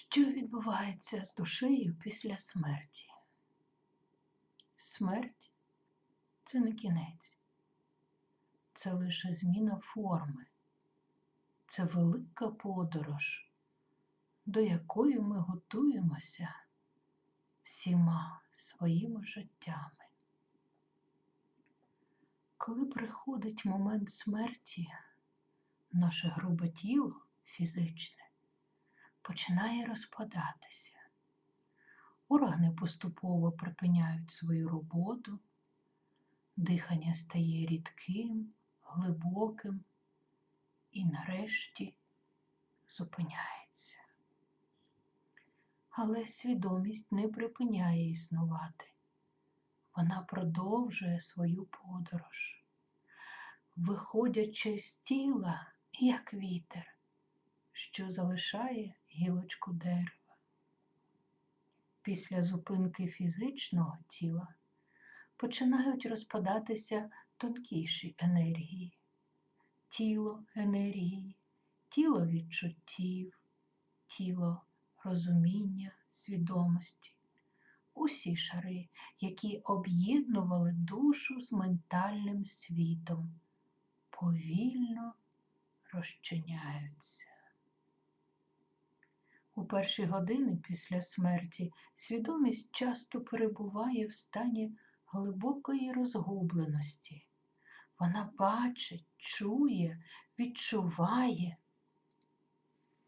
Що відбувається з душею після смерті? Смерть це не кінець, це лише зміна форми, це велика подорож, до якої ми готуємося всіма своїми життями. Коли приходить момент смерті, наше грубе тіло фізичне починає розпадатися. Органи поступово припиняють свою роботу, дихання стає рідким, глибоким і нарешті зупиняється. Але свідомість не припиняє існувати. Вона продовжує свою подорож, виходячи з тіла, як вітер, що залишає гілочку дерева. Після зупинки фізичного тіла починають розпадатися тонкіші енергії, тіло енергії, тіло відчуттів, тіло розуміння, свідомості, усі шари, які об'єднували душу з ментальним світом, повільно розчиняються. У перші години після смерті свідомість часто перебуває в стані глибокої розгубленості. Вона бачить, чує, відчуває,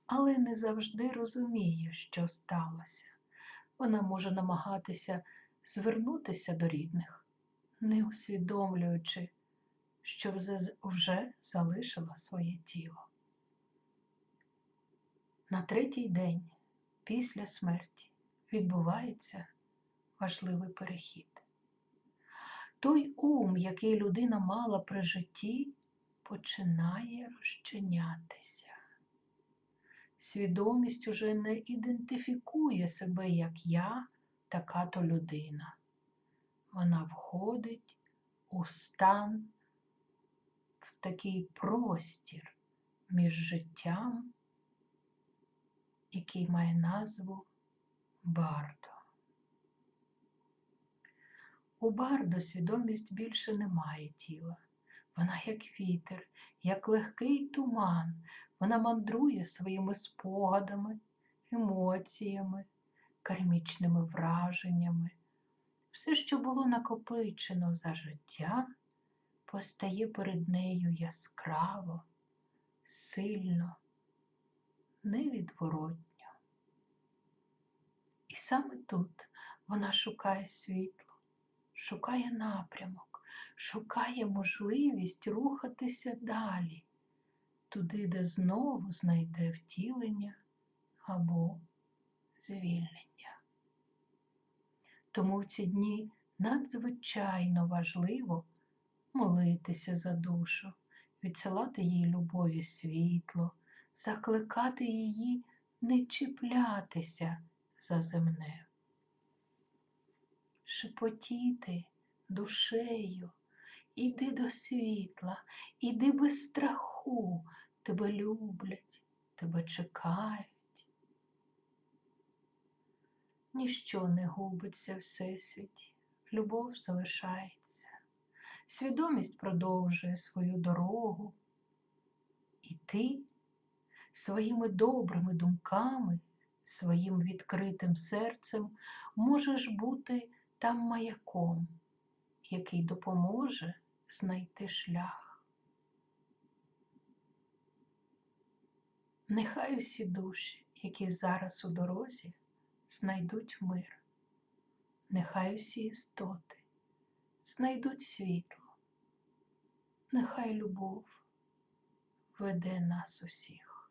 але не завжди розуміє, що сталося. Вона може намагатися звернутися до рідних, не усвідомлюючи, що вже залишила своє тіло. На третій день після смерті відбувається важливий перехід. Той ум, який людина мала при житті, починає розчинятися. Свідомість уже не ідентифікує себе як я, така то людина. Вона входить у стан, в такий простір між життям який має назву Бардо. У Бардо свідомість більше не має тіла. Вона як вітер, як легкий туман, вона мандрує своїми спогадами, емоціями, кармічними враженнями. Все, що було накопичено за життя, постає перед нею яскраво, сильно, невідворотньо. І саме тут вона шукає світло, шукає напрямок, шукає можливість рухатися далі, туди, де знову знайде втілення або звільнення. Тому в ці дні надзвичайно важливо молитися за душу, відсилати їй любові світло закликати її не чіплятися за земне, шепотіти душею, іди до світла, іди без страху, тебе люблять, тебе чекають. Ніщо не губиться всесвіті, любов залишається, свідомість продовжує свою дорогу, і ти своїми добрими думками, своїм відкритим серцем можеш бути там маяком, який допоможе знайти шлях. Нехай усі душі, які зараз у дорозі, знайдуть мир. Нехай усі істоти знайдуть світло, нехай любов веде нас усіх.